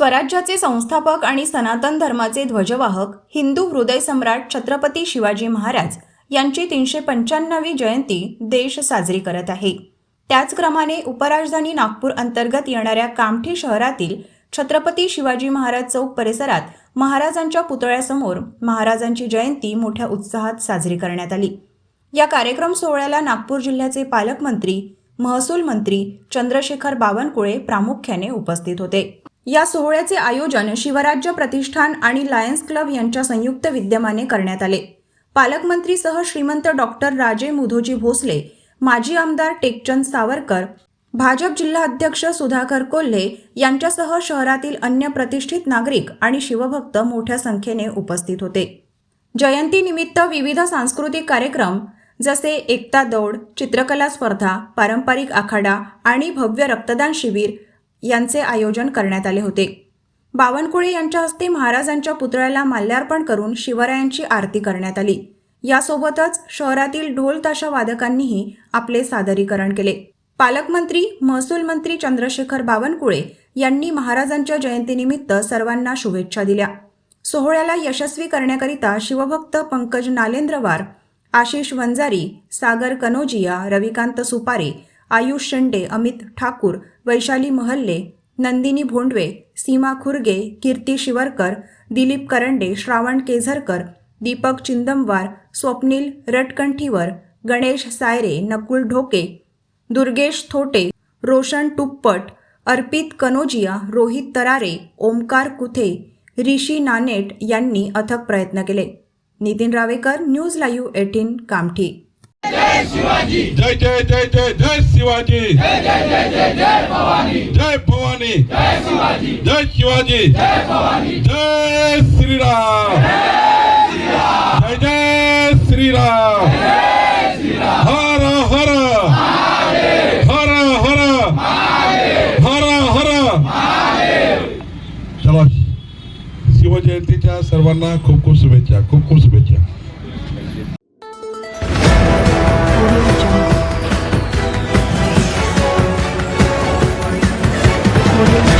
स्वराज्याचे संस्थापक आणि सनातन धर्माचे ध्वजवाहक हिंदू हृदय सम्राट छत्रपती शिवाजी महाराज यांची तीनशे पंच्याण्णवी जयंती देश साजरी करत आहे. त्याच क्रमाने उपराजधानी नागपूर अंतर्गत येणाऱ्या कामठी शहरातील छत्रपती शिवाजी महाराज चौक परिसरात महाराजांच्या पुतळ्यासमोर महाराजांची जयंती मोठ्या उत्साहात साजरी करण्यात आली. या कार्यक्रम सोहळ्याला नागपूर जिल्ह्याचे पालकमंत्री महसूल मंत्री चंद्रशेखर बावनकुळे प्रामुख्याने उपस्थित होते. या सोहळ्याचे आयोजन शिवराज्य प्रतिष्ठान आणि लायन्स क्लब यांच्या संयुक्त विद्यमाने करण्यात आले. पालकमंत्रीसह श्रीमंत डॉक्टर राजे मुधोजी भोसले माजी आमदार टेकचंद सावरकर भाजप जिल्हा अध्यक्ष सुधाकर कोल्हे यांच्यासह शहरातील अन्य प्रतिष्ठित नागरिक आणि शिवभक्त मोठ्या संख्येने उपस्थित होते. जयंतीनिमित्त विविध सांस्कृतिक कार्यक्रम जसे एकता दौड चित्रकला स्पर्धा पारंपरिक आखाडा आणि भव्य रक्तदान शिबिर यांचे आयोजन करण्यात आले होते. बावनकुळे यांच्या हस्ते महाराजांच्या पुतळ्याला माल्यार्पण करून शिवरायांची आरती करण्यात आली. यासोबतच शहरातील ढोल ताशा वादकांनीही आपले सादरीकरण केले. पालकमंत्री महसूल मंत्री चंद्रशेखर बावनकुळे यांनी महाराजांच्या जयंतीनिमित्त सर्वांना शुभेच्छा दिल्या. सोहळ्याला यशस्वी करण्याकरिता शिवभक्त पंकज नालेंद्रवार आशिष वंजारी सागर कनोजिया रविकांत सुपारे आयुष शेंडे अमित ठाकूर वैशाली महल्ले नंदिनी भोंडवे सीमा खुर्गे कीर्ती शिवरकर दिलीप करंडे श्रावण केझरकर दीपक चिंदमवार स्वप्नील रटकंठीवर गणेश सायरे नकुल ढोके दुर्गेश थोटे रोशन टुप्पट अर्पित कनोजिया रोहित तरारे ओमकार कुथे ऋषी नानेट यांनी अथक प्रयत्न केले. Nitin Ravekar news live eighteen Kamthi. जय जय जय जय जय शिवाजी. जय भवानी. जय शिवाजी. जय जय श्रीराम. जय जय श्रीराम. हर हर. हर हर. हर हर. चला शिवजयंतीच्या सर्वांना खूप खूप शुभेच्छा खूप खूप शुभेच्छा. audio.